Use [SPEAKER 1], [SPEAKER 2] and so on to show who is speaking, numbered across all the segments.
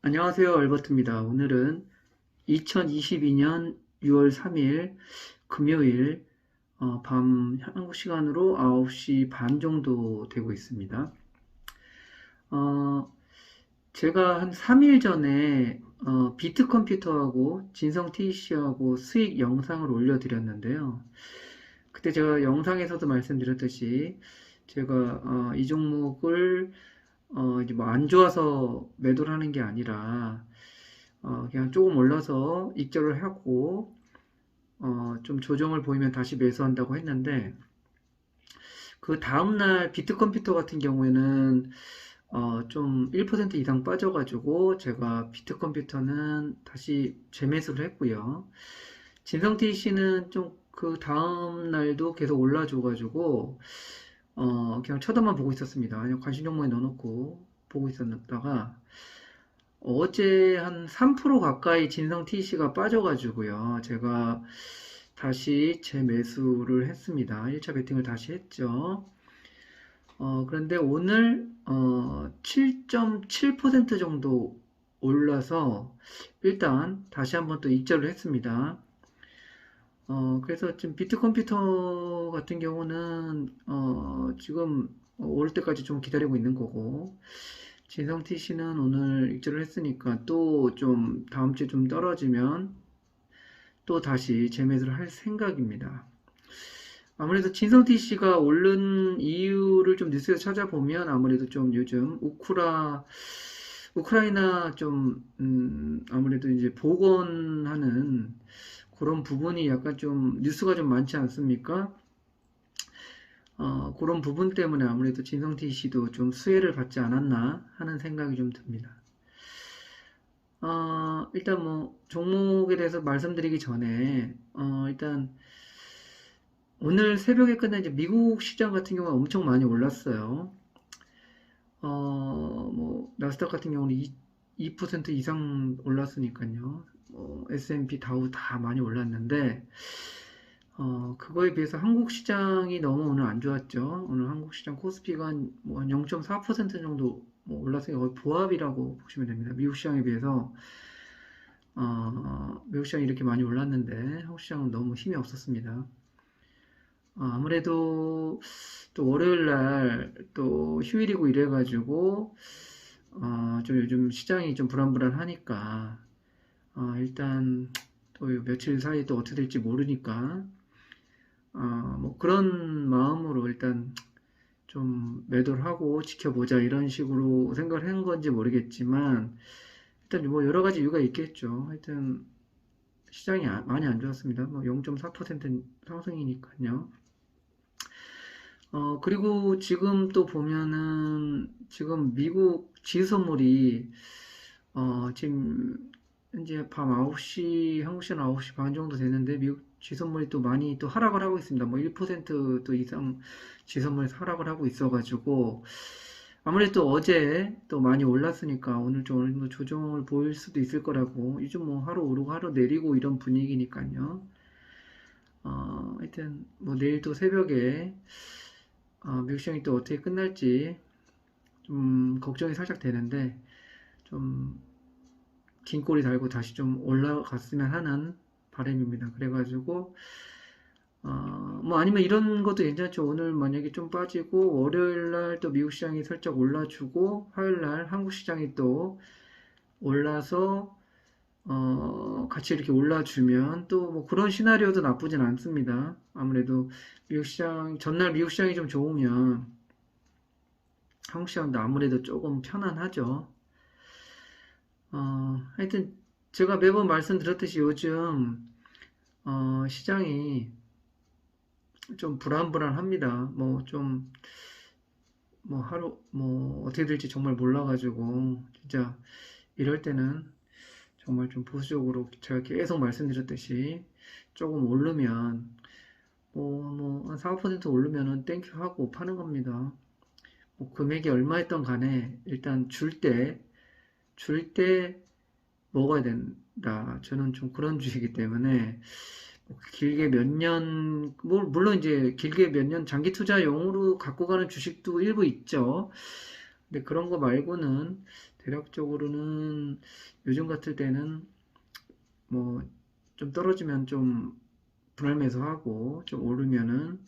[SPEAKER 1] 안녕하세요. 알버트입니다. 오늘은 2022년 6월 3일 금요일 어, 밤 한국 시간으로 9시 반 정도 되고 있습니다. 어, 제가 한 3일 전에 어, 비트 컴퓨터하고 진성 TC하고 수익 영상을 올려드렸는데요. 그때 제가 영상에서도 말씀드렸듯이 제가 어, 이 종목을 어, 이제 뭐안 좋아서 매도를 하는 게 아니라, 어, 그냥 조금 올라서 익절을 하고, 어, 좀 조정을 보이면 다시 매수한다고 했는데, 그 다음날 비트컴퓨터 같은 경우에는, 어, 좀 1% 이상 빠져가지고, 제가 비트컴퓨터는 다시 재매수를 했고요. 진성T 씨는 좀 그 다음 날도 계속 올라줘가지고, 어, 그냥 쳐다만 보고 있었습니다. 그냥 관심 종목에 넣어놓고 보고 있었다가 어제 한 3% 가까이 진성 TC가 빠져가지고요. 제가 다시 재매수를 했습니다. 1차 베팅을 다시 했죠. 어, 그런데 오늘 어, 7.7% 정도 올라서 일단 다시 한번 또 익절을 했습니다. 어, 그래서 지금 비트 컴퓨터 같은 경우는, 어, 지금 올 때까지 좀 기다리고 있는 거고, 진성 TC는 오늘 익절을 했으니까 또 좀 다음 주에 좀 떨어지면 또 다시 재매수를 할 생각입니다. 아무래도 진성 TC가 오른 이유를 좀 뉴스에서 찾아보면 아무래도 좀 요즘 우크라, 우크라이나 좀, 음, 아무래도 이제 복원하는 그런 부분이 약간 좀 뉴스가 좀 많지 않습니까? 어, 그런 부분 때문에 아무래도 진성티 씨도 좀 수혜를 받지 않았나 하는 생각이 좀 듭니다. 어, 일단 뭐 종목에 대해서 말씀드리기 전에 어, 일단 오늘 새벽에 끝난 이제 미국 시장 같은 경우는 엄청 많이 올랐어요. 어, 뭐 나스닥 같은 경우는 2, 2% 이상 올랐으니까요. 뭐 S&P 다우 다 많이 올랐는데 어, 그거에 비해서 한국 시장이 너무 오늘 안 좋았죠. 오늘 한국 시장 코스피가 한0.4% 정도 뭐 올랐으니까 거의 보합이라고 보시면 됩니다. 미국 시장에 비해서 어, 미국 시장이 이렇게 많이 올랐는데 한국 시장은 너무 힘이 없었습니다. 어, 아무래도 또 월요일 날 또 휴일이고 이래가지고 어, 좀 요즘 시장이 좀 불안불안하니까 어, 일단 또 며칠 사이 또 어떻게 될지 모르니까 어, 뭐 그런 마음으로 일단 좀 매도를 하고 지켜보자 이런 식으로 생각을 한 건지 모르겠지만 일단 뭐 여러 가지 이유가 있겠죠. 하여튼 시장이 아- 많이 안 좋았습니다. 뭐 0.4% 상승이니까요. 어, 그리고 지금 또 보면은 지금 미국 지수 선물이 어, 지금 현재 밤 9시, 한국 시간 9시 반 정도 되는데 미국 지선물이 또 많이 또 하락을 하고 있습니다. 뭐 1%또 이상 지선물이 하락을 하고 있어가지고 아무래도 어제 또 많이 올랐으니까 오늘 좀 어느 정도 조정을 보일 수도 있을 거라고 요즘 뭐 하루 오르고 하루 내리고 이런 분위기니까요. 어, 하여튼 뭐 내일 또 새벽에 어, 미국 시장이 또 어떻게 끝날지 좀 걱정이 살짝 되는데 좀 긴 꼬리 달고 다시 좀 올라갔으면 하는 바람입니다. 그래가지고 어, 뭐 아니면 이런 것도 괜찮죠. 오늘 만약에 좀 빠지고 월요일 날 또 미국 시장이 살짝 올라주고 화요일 날 한국 시장이 또 올라서 어, 같이 이렇게 올라주면 또 뭐 그런 시나리오도 나쁘진 않습니다. 아무래도 미국 시장 전날 미국 시장이 좀 좋으면 한국 시장도 아무래도 조금 편안하죠. 어, 하여튼 제가 매번 말씀드렸듯이 요즘 어, 시장이 좀 불안불안합니다. 뭐 좀 뭐 하루 뭐 어떻게 될지 정말 몰라가지고 진짜 이럴 때는 정말 좀 보수적으로 제가 계속 말씀드렸듯이 조금 오르면 뭐뭐한 4, 5% 오르면은 땡큐 하고 파는 겁니다. 뭐 금액이 얼마였던 간에 일단 줄 때 줄 때 먹어야 된다. 저는 좀 그런 주의이기 때문에 길게 몇 년, 뭐, 물론 이제 길게 몇 년 장기 투자용으로 갖고 가는 주식도 일부 있죠. 근데 그런 거 말고는 대략적으로는 요즘 같을 때는 뭐 좀 떨어지면 좀 분할매수 하고 좀 오르면은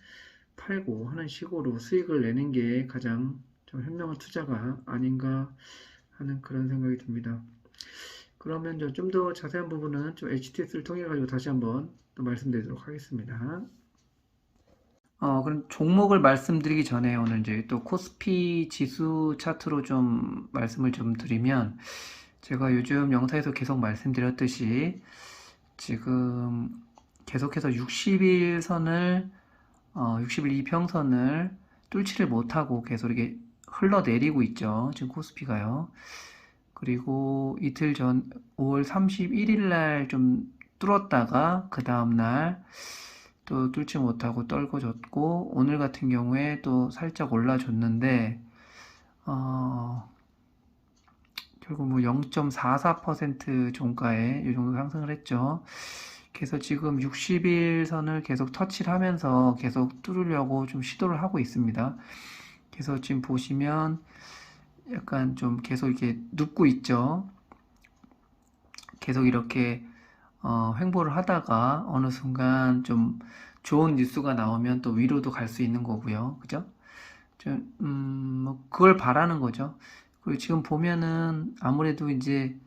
[SPEAKER 1] 팔고 하는 식으로 수익을 내는 게 가장 좀 현명한 투자가 아닌가 하는 그런 생각이 듭니다. 그러면 좀 더 자세한 부분은 좀 HTS를 통해 가지고 다시 한번 또 말씀드리도록 하겠습니다. 어, 그럼 종목을 말씀드리기 전에 오늘 이제 또 코스피 지수 차트로 좀 말씀을 좀 드리면 제가 요즘 영상에서 계속 말씀드렸듯이 지금 계속해서 60일 선을 어, 60일 이평선을 뚫지를 못하고 계속 이렇게 흘러내리고 있죠. 지금 코스피가요. 그리고 이틀 전 5월 31일 날 좀 뚫었다가 그 다음 날 또 뚫지 못하고 떨궈졌고 오늘 같은 경우에 또 살짝 올라줬는데 어, 결국 뭐 0.44% 종가에 이 정도 상승을 했죠. 그래서 지금 60일 선을 계속 터치를 하면서 계속 뚫으려고 좀 시도를 하고 있습니다. 그래서 지금 보시면 약간 좀 계속 이렇게 눕고 있죠. 계속 이렇게 어, 횡보를 하다가 어느 순간 좀 좋은 뉴스가 나오면 또 위로도 갈 수 있는 거고요. 그죠? 좀, 음, 뭐 그걸 바라는 거죠. 그리고 지금 보면은 아무래도 이제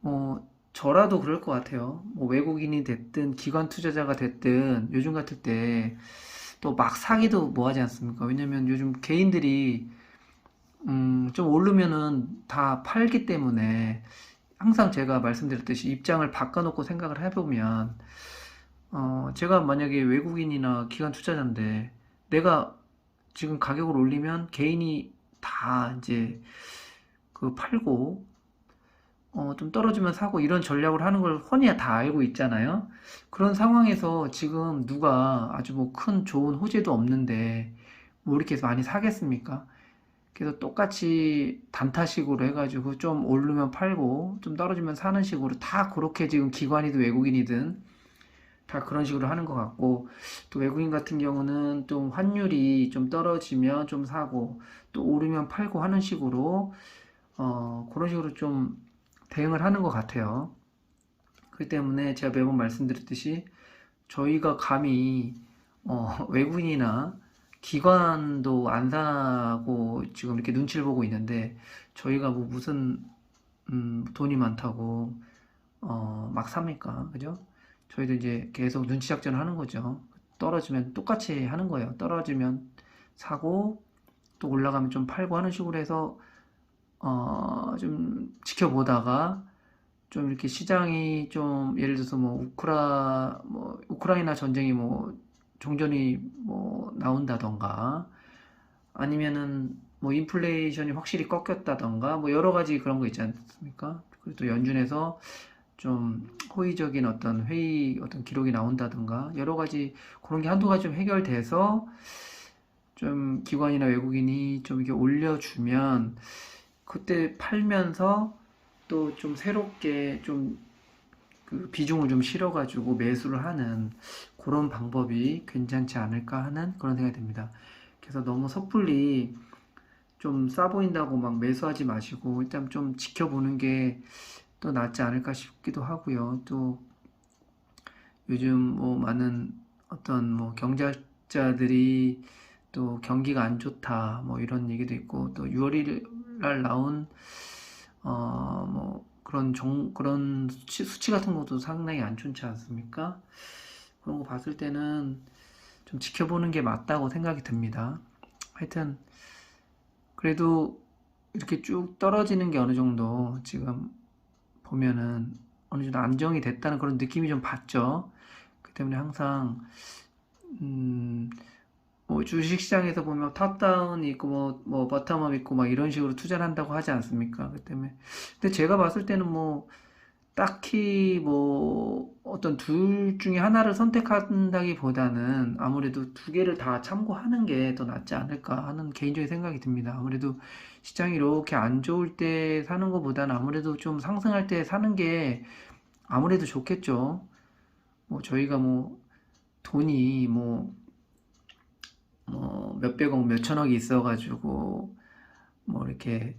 [SPEAKER 1] 뭐 저라도 그럴 것 같아요. 뭐 외국인이 됐든 기관 투자자가 됐든 요즘 같을 때 또 막 사기도 뭐 하지 않습니까? 왜냐면 요즘 개인들이 음, 좀 오르면은 다 팔기 때문에 항상 제가 말씀드렸듯이 입장을 바꿔놓고 생각을 해보면 어, 제가 만약에 외국인이나 기관 투자자인데 내가 지금 가격을 올리면 개인이 다 이제 그 팔고 어, 좀 떨어지면 사고 이런 전략을 하는 걸 훤히 다 알고 있잖아요. 그런 상황에서 지금 누가 아주 뭐 큰 좋은 호재도 없는데 뭐 이렇게 해서 많이 사겠습니까? 그래서 똑같이 단타식으로 해가지고 좀 오르면 팔고 좀 떨어지면 사는 식으로 다 그렇게 지금 기관이든 외국인이든 다 그런 식으로 하는 것 같고 또 외국인 같은 경우는 좀 환율이 좀 떨어지면 좀 사고 또 오르면 팔고 하는 식으로 어 그런 식으로 좀 대응을 하는 것 같아요. 그렇기 때문에 제가 매번 말씀드렸듯이 저희가 감히 어, 외국인이나 기관도 안 사고 지금 이렇게 눈치를 보고 있는데 저희가 뭐 무슨 음, 돈이 많다고 어, 막 삽니까? 그죠? 저희도 이제 계속 눈치 작전을 하는 거죠. 떨어지면 똑같이 하는 거예요. 떨어지면 사고 또 올라가면 좀 팔고 하는 식으로 해서 어, 좀 지켜보다가 좀 이렇게 시장이 좀 예를 들어서 뭐 우크라 뭐 우크라이나 전쟁이 뭐 종전이 뭐 나온다던가 아니면은 뭐 인플레이션이 확실히 꺾였다던가 뭐 여러 가지 그런 거 있지 않습니까? 그리고 또 연준에서 좀 호의적인 어떤 회의 어떤 기록이 나온다던가 여러 가지 그런 게 한두 가지 좀 해결돼서 좀 기관이나 외국인이 좀 이렇게 올려주면 그때 팔면서 또 좀 새롭게 좀 그 비중을 좀 실어가지고 매수를 하는 그런 방법이 괜찮지 않을까 하는 그런 생각이 듭니다. 그래서 너무 섣불리 좀 싸 보인다고 막 매수하지 마시고 일단 좀 지켜보는 게 또 낫지 않을까 싶기도 하고요. 또 요즘 뭐 많은 어떤 뭐 경제학자들이 또 경기가 안 좋다 뭐 이런 얘기도 있고 또 6월 1일 날 나온 어 뭐 그런 정 그런 수치, 수치 같은 것도 상당히 안 좋지 않습니까? 그런 거 봤을 때는 좀 지켜보는 게 맞다고 생각이 듭니다. 하여튼 그래도 이렇게 쭉 떨어지는 게 어느 정도 지금 보면은 어느 정도 안정이 됐다는 그런 느낌이 좀 받죠. 그 때문에 항상 음, 뭐 주식시장에서 보면 탑다운 있고 뭐, 뭐 버텀업 있고 막 이런 식으로 투자를 한다고 하지 않습니까? 그 때문에 근데 제가 봤을 때는 뭐 딱히 뭐 어떤 둘 중에 하나를 선택한다기보다는 아무래도 두 개를 다 참고하는 게 더 낫지 않을까 하는 개인적인 생각이 듭니다. 아무래도 시장이 이렇게 안 좋을 때 사는 것보다는 아무래도 좀 상승할 때 사는 게 아무래도 좋겠죠. 뭐 저희가 뭐 돈이 뭐뭐 몇백억, 몇천억이 있어가지고 뭐 이렇게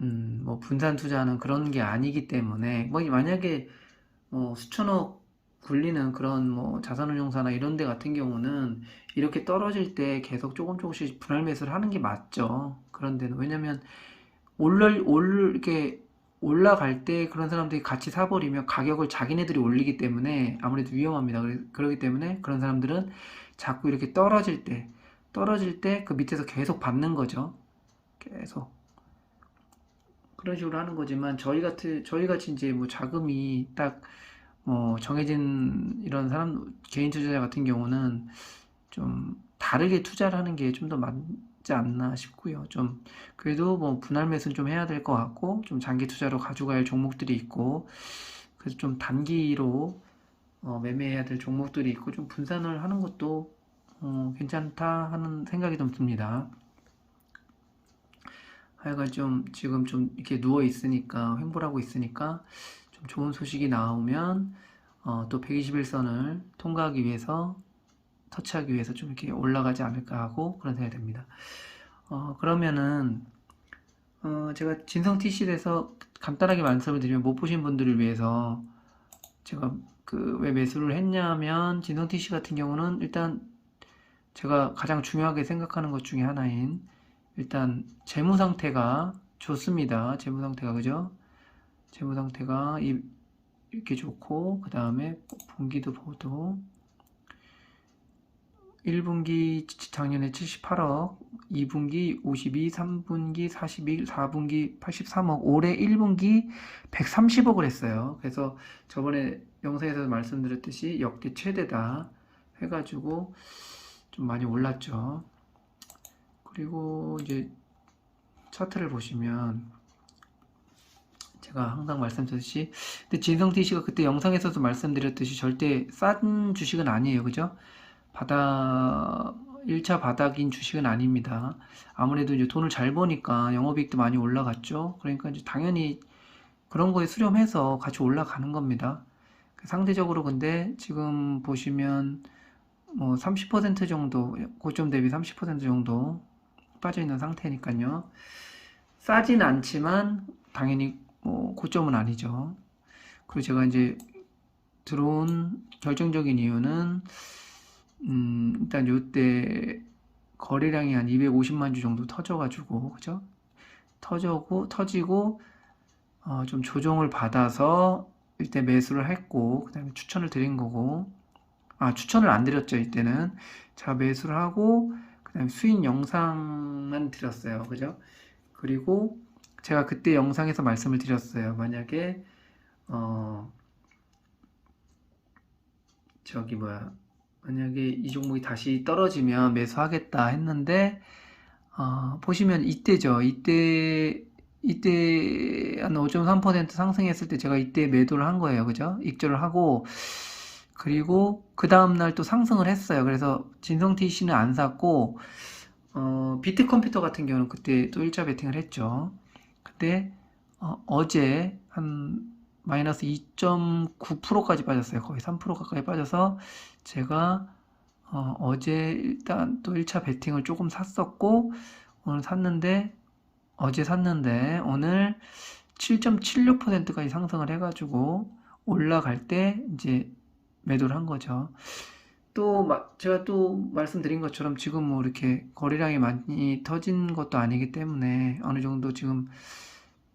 [SPEAKER 1] 음, 뭐 분산 투자는 그런 게 아니기 때문에 뭐 만약에 뭐 수천억 굴리는 그런 뭐 자산운용사나 이런 데 같은 경우는 이렇게 떨어질 때 계속 조금 조금씩 분할 매수를 하는 게 맞죠. 그런 데는 왜냐면 올라 올 이렇게 올라갈 때 그런 사람들이 같이 사버리면 가격을 자기네들이 올리기 때문에 아무래도 위험합니다. 그렇기 때문에 그런 사람들은 자꾸 이렇게 떨어질 때 떨어질 때 그 밑에서 계속 받는 거죠. 계속 그런 식으로 하는 거지만 저희 같은 저희 같이 이제 뭐 자금이 딱뭐 정해진 이런 사람 개인 투자자 같은 경우는 좀 다르게 투자를 하는 게 좀 더 맞지 않나 싶고요. 좀 그래도 뭐 분할 매수는 좀 해야 될 것 같고 좀 장기 투자로 할 종목들이 있고 그래서 좀 단기로 어, 매매해야 될 종목들이 있고 좀 분산을 하는 것도 어, 괜찮다 하는 생각이 좀 듭니다. 하여간 좀 지금 좀 이렇게 누워 있으니까 횡보하고 있으니까 좀 좋은 소식이 나오면 어, 또 121선을 통과하기 위해서 터치하기 위해서 좀 이렇게 올라가지 않을까 하고 그런 생각이 듭니다. 어, 그러면은 어, 제가 진성 TC에서 간단하게 말씀을 드리면 못 보신 분들을 위해서 제가 그 왜 매수를 했냐면 진성 TC 같은 경우는 일단 제가 가장 중요하게 생각하는 것 중에 하나인 일단 재무 상태가 좋습니다. 재무 상태가 그죠? 재무 상태가 이- 이렇게 좋고 그 다음에 분기도 보도 1분기 작년에 78억, 2분기 52, 3분기 41, 4분기 83억, 올해 1분기 130억을 했어요. 그래서 저번에 영상에서 말씀드렸듯이 역대 최대다 해가지고 좀 많이 올랐죠. 그리고 이제 차트를 보시면 제가 항상 말씀드렸듯이 근데 진성태 씨가 그때 영상에서도 말씀드렸듯이 절대 싼 주식은 아니에요. 그죠? 바닥 1차 바닥인 주식은 아닙니다. 아무래도 이제 돈을 잘 버니까 영업이익도 많이 올라갔죠. 그러니까 이제 당연히 그런 거에 수렴해서 같이 올라가는 겁니다. 상대적으로 근데 지금 보시면 뭐 30% 정도 고점 대비 30% 정도 빠져 있는 상태니까요. 싸진 않지만 당연히 뭐 고점은 아니죠. 그리고 제가 이제 들어온 결정적인 이유는 음, 일단 요때 거래량이 한 250만 주 정도 터져가지고 그죠? 터져고 터지고 어, 좀 조정을 받아서 이때 매수를 했고 그 다음에 추천을 드린 거고 아 추천을 안 드렸죠 이때는 제가 매수를 하고 그 다음에 수익 영상만 드렸어요 그죠? 그리고 제가 그때 영상에서 말씀을 드렸어요 만약에 어 저기 뭐야 만약에 이 종목이 다시 떨어지면 매수하겠다 했는데 어, 보시면 이때죠. 이때 이때 한 5.3% 상승했을 때 제가 이때 매도를 한 거예요. 그죠? 익절을 하고 그리고 그 다음 날 또 상승을 했어요. 그래서 진성 TC는 안 샀고 어, 비트 컴퓨터 같은 경우는 그때 또 일자 베팅을 했죠. 근데 어, 제한 마이너스 2.9%까지 빠졌어요. 거의 3% 가까이 빠져서 제가 어, 제 일단 또 1차 베팅을 조금 샀었고 오늘 샀는데 어제 샀는데 오늘 7.76%까지 상승을 해가지고 올라갈 때 이제 매도를 한 거죠. 또 마- 제가 또 말씀드린 것처럼 지금 뭐 이렇게 거래량이 많이 터진 것도 아니기 때문에 어느 정도 지금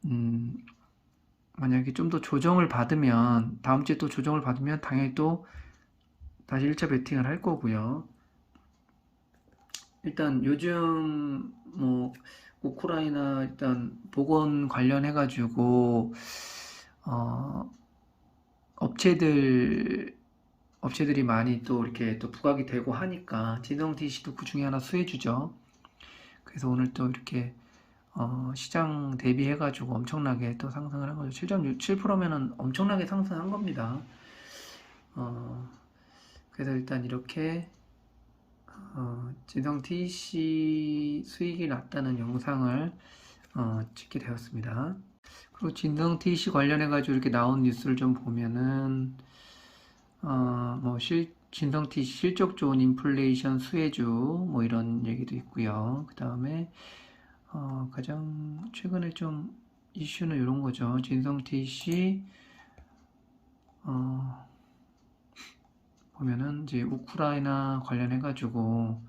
[SPEAKER 1] 음, 만약에 좀 더 조정을 받으면 다음 주에 또 조정을 받으면 당연히 또 다시 1차 베팅을 할 거고요. 일단 요즘 뭐 우크라이나 일단 보건 관련해 가지고 어 업체들 업체들이 많이 또 이렇게 또 부각이 되고 하니까 진성 TC도 그 중에 하나 수혜주죠. 그래서 오늘 또 이렇게 어, 시장 대비해가지고 엄청나게 또 상승을 한 거죠. 7.67%면은 엄청나게 상승한 겁니다. 어, 그래서 일단 이렇게 어, 진성 TC 수익이 났다는 영상을 어, 찍게 되었습니다. 그리고 진성 TC 관련해가지고 이렇게 나온 뉴스를 좀 보면은 어, 뭐 실, 진성 TC 실적 좋은 인플레이션 수혜주 뭐 이런 얘기도 있고요. 그 다음에 어, 가장 최근에 좀 이슈는 이런 거죠. 진성태 씨, 어, 보면은 이제 우크라이나 관련해 가지고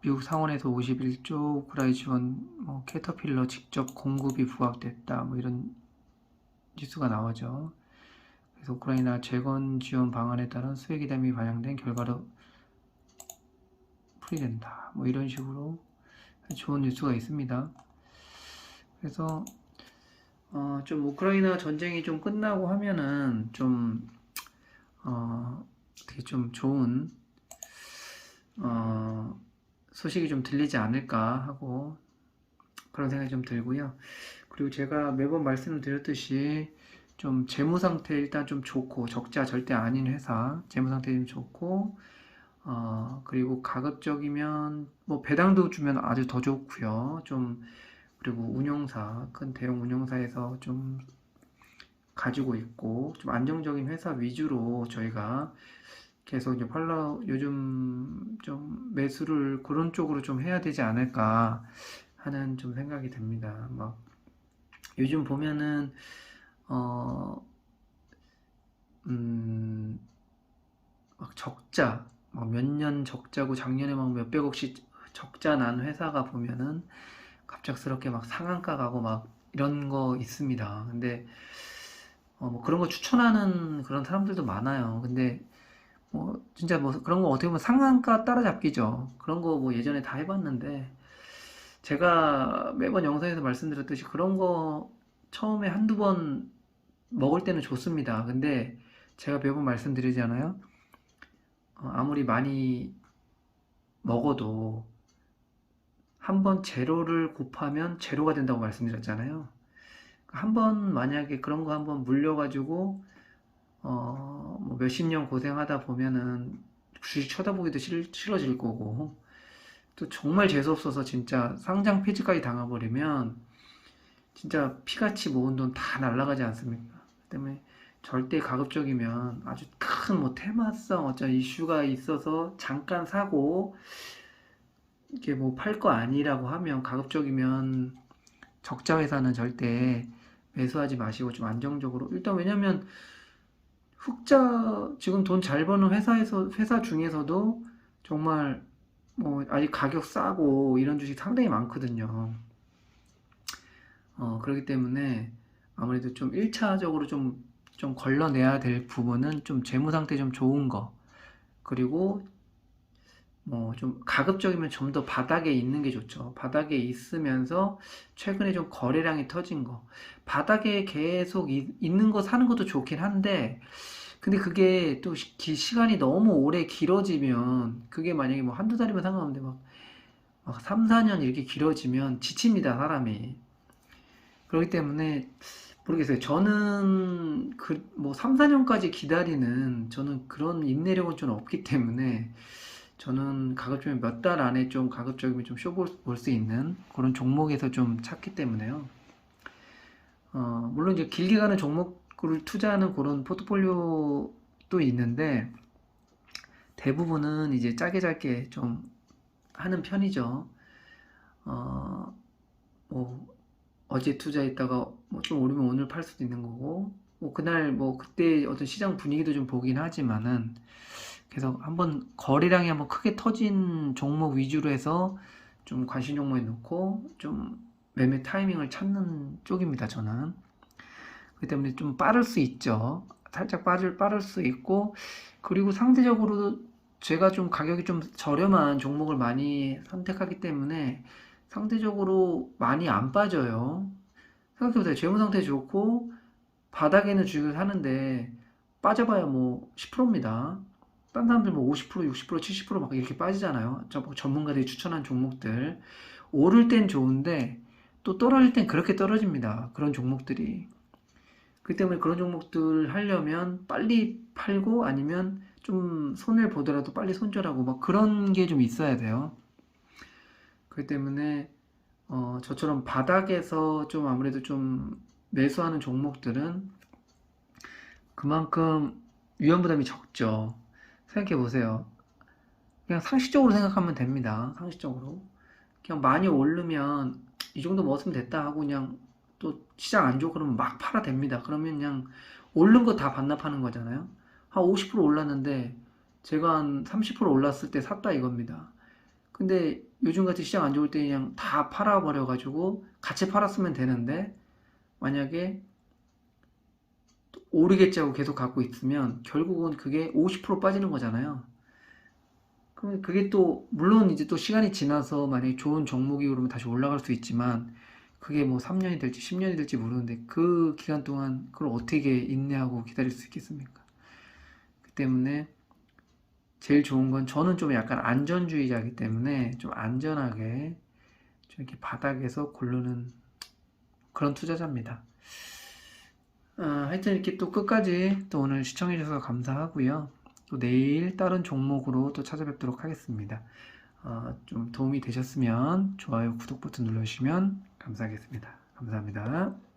[SPEAKER 1] 미국 상원에서 51조 우크라이나 지원 뭐 캐터필러 직접 공급이 부각됐다 뭐 이런 뉴스가 나오죠. 그래서 우크라이나 재건 지원 방안에 따른 수혜 기담이 반영된 결과로 풀이된다. 뭐 이런 식으로 좋은 뉴스가 있습니다. 그래서 어, 좀 우크라이나 전쟁이 좀 끝나고 하면은 좀 어, 되게 좀 좋은 어, 소식이 좀 들리지 않을까 하고 그런 생각이 좀 들고요. 그리고 제가 매번 말씀을 드렸듯이 좀 재무 상태 일단 좀 좋고 적자 절대 아닌 회사 재무 상태 좀 좋고 어, 그리고 가급적이면 뭐 배당도 주면 아주 더 좋고요. 좀 그리고 운용사 큰 대형 운용사에서 좀 가지고 있고 좀 안정적인 회사 위주로 저희가 계속 이제 팔라 요즘 좀 매수를 그런 쪽으로 좀 해야 되지 않을까 하는 좀 생각이 듭니다. 막 요즘 보면은 어, 음, 막 적자, 막몇년 적자고 작년에 막 몇백억씩 적자 난 회사가 보면은 갑작스럽게 막 상한가 가고 막 이런 거 있습니다. 근데 어, 뭐 그런 거 추천하는 그런 사람들도 많아요. 근데 뭐 진짜 뭐 그런 거 어떻게 보면 상한가 따라잡기죠. 그런 거 뭐 예전에 다 해봤는데 제가 매번 영상에서 말씀드렸듯이 그런 거 처음에 한두 번 먹을 때는 좋습니다. 근데 제가 매번 말씀드리잖아요. 어, 아무리 많이 먹어도 한 번 제로를 곱하면 제로가 된다고 말씀드렸잖아요. 한 번 만약에 그런 거 한 번 물려가지고 어, 뭐 몇십 년 고생하다 보면은 주식 쳐다보기도 싫, 싫어질 거고 또 정말 재수없어서 진짜 상장 폐지까지 당해버리면 진짜 피같이 모은 돈 다 날라가지 않습니까? 그 때문에 절대 가급적이면 아주 큰 뭐 테마성 어떤 이슈가 있어서 잠깐 사고 이게 뭐 팔 거 아니라고 하면 가급적이면 적자 회사는 절대 매수하지 마시고 좀 안정적으로 일단 왜냐면 흑자 지금 돈 잘 버는 회사에서 회사 중에서도 정말 뭐 아직 가격 싸고 이런 주식 상당히 많거든요. 어, 그렇기 때문에 아무래도 좀 1차적으로 좀, 좀 걸러내야 될 부분은 좀 재무 상태 좀 좋은 거. 그리고 뭐 좀 가급적이면 좀 더 바닥에 있는 게 좋죠. 바닥에 있으면서 최근에 좀 거래량이 터진 거. 바닥에 계속 이- 있는 거 사는 것도 좋긴 한데, 근데 그게 또 시, 기- 시간이 너무 오래 길어지면, 그게 만약에 뭐 한두 달이면 상관없는데 막, 막 3, 4년 이렇게 길어지면 지칩니다, 사람이. 그렇기 때문에 모르겠어요. 저는 그 뭐 3, 4년까지 기다리는 저는 그런 인내력은 좀 없기 때문에 저는 가급적이면 몇 달 안에 좀 가급적이면 좀 쇼볼 수 있는 그런 종목에서 좀 찾기 때문에요. 어, 물론 이제 길게 가는 종목 을 투자하는 그런 포트폴리오도 있는데 대부분은 이제 짧게 짧게 좀 하는 편이죠. 어, 뭐 어제 투자했다가 뭐 좀 오르면 오늘 팔 수도 있는 거고 뭐 그날 뭐 그때 어떤 시장 분위기도 좀 보긴 하지만은 계속 한번 거래량이 한번 크게 터진 종목 위주로 해서 좀 관심 종목에 넣고 좀 매매 타이밍을 찾는 쪽입니다 저는 그렇기 때문에 좀 빠를 수 있죠 살짝 빠질 빠를 수 있고 그리고 상대적으로 제가 좀 가격이 좀 저렴한 종목을 많이 선택하기 때문에 상대적으로 많이 안 빠져요. 생각해보세요. 재무 상태 좋고 바닥에는 주식을 사는데 빠져봐야 뭐 10%입니다. 딴 사람들 뭐 50%, 60%, 70%막 이렇게 빠지잖아요. 저뭐 전문가들이 추천한 종목들. 오를 땐 좋은데 또 떨어질 땐 그렇게 떨어집니다. 그런 종목들이. 그 때문에 그런 종목들 하려면 빨리 팔고 아니면 좀 손해를 보더라도 빨리 손절하고 막 그런 게 좀 있어야 돼요. 그렇기 때문에 어, 저처럼 바닥에서 좀 아무래도 좀 매수하는 종목들은 그만큼 위험 부담이 적죠. 생각해 보세요. 그냥 상식적으로 생각하면 됩니다. 상식적으로. 그냥 많이 오르면 이 정도 먹었으면 됐다 하고 그냥 또 시장 안 좋고 그러면 막 팔아 됩니다. 그러면 그냥 오른 거 다 반납하는 거잖아요. 한 50% 올랐는데 제가 한 30% 올랐을 때 샀다 이겁니다. 근데 요즘같이 시장 안 좋을 때 그냥 다 팔아버려가지고 같이 팔았으면 되는데 만약에 오르겠지 하고 계속 갖고 있으면 결국은 그게 50% 빠지는 거잖아요. 그러면 그게 또 물론 이제 또 시간이 지나서 만약에 좋은 종목이 오르면 다시 올라갈 수 있지만 그게 뭐 3년이 될지 10년이 될지 모르는데 그 기간 동안 그걸 어떻게 인내하고 기다릴 수 있겠습니까? 그 때문에 제일 좋은 건 저는 좀 약간 안전주의자이기 때문에 좀 안전하게 좀 이렇게 바닥에서 고르는 그런 투자자입니다. 아, 하여튼 이렇게 또 끝까지 또 오늘 시청해주셔서 감사하고요. 또 내일 다른 종목으로 또 찾아뵙도록 하겠습니다. 어, 좀 도움이 되셨으면 좋아요, 구독 버튼 눌러주시면 감사하겠습니다. 감사합니다.